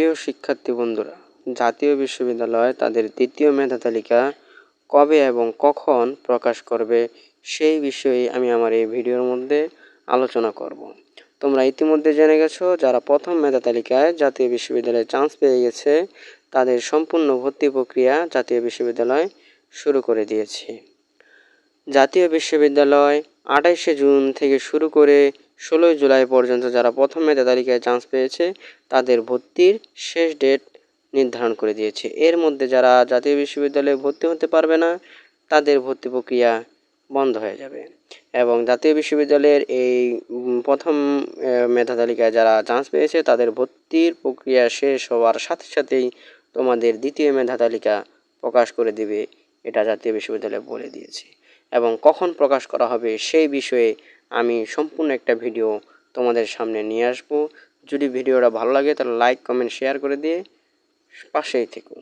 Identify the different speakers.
Speaker 1: প্রিয় শিক্ষার্থী বন্ধুরা, জাতীয় বিশ্ববিদ্যালয় তাদের দ্বিতীয় মেধা তালিকা কবে এবং কখন প্রকাশ করবে সেই বিষয়ে আমি আমার এই ভিডিওর মধ্যে আলোচনা করব। তোমরা ইতিমধ্যে জেনে গেছো, যারা প্রথম মেধা তালিকায় জাতীয় বিশ্ববিদ্যালয়ে চান্স পেয়ে গেছে, তাদের সম্পূর্ণ ভর্তি প্রক্রিয়া জাতীয় বিশ্ববিদ্যালয় শুরু করে দিয়েছে। জাতীয় বিশ্ববিদ্যালয় আঠাইশে জুন থেকে শুরু করে ষোলোই জুলাই পর্যন্ত যারা প্রথম মেধা তালিকায় চান্স পেয়েছে, তাদের ভর্তির শেষ ডেট নির্ধারণ করে দিয়েছে। এর মধ্যে যারা জাতীয় বিশ্ববিদ্যালয়ে ভর্তি হতে পারবে না, তাদের ভর্তি প্রক্রিয়া বন্ধ হয়ে যাবে। এবং জাতীয় বিশ্ববিদ্যালয়ের এই প্রথম মেধা তালিকায় যারা চান্স পেয়েছে, তাদের ভর্তির প্রক্রিয়া শেষ হওয়ার সাথে সাথেই তোমাদের দ্বিতীয় মেধা তালিকা প্রকাশ করে দিবে, এটা জাতীয় বিশ্ববিদ্যালয় বলে দিয়েছে। এবং কখন প্রকাশ করা হবে সেই বিষয়ে আমি সম্পূর্ণ একটা ভিডিও তোমাদের সামনে নিয়ে আসব। যদি ভিডিওটা ভালো লাগে তাহলে লাইক কমেন্ট শেয়ার করে দিয়ে পাশেই থেকো।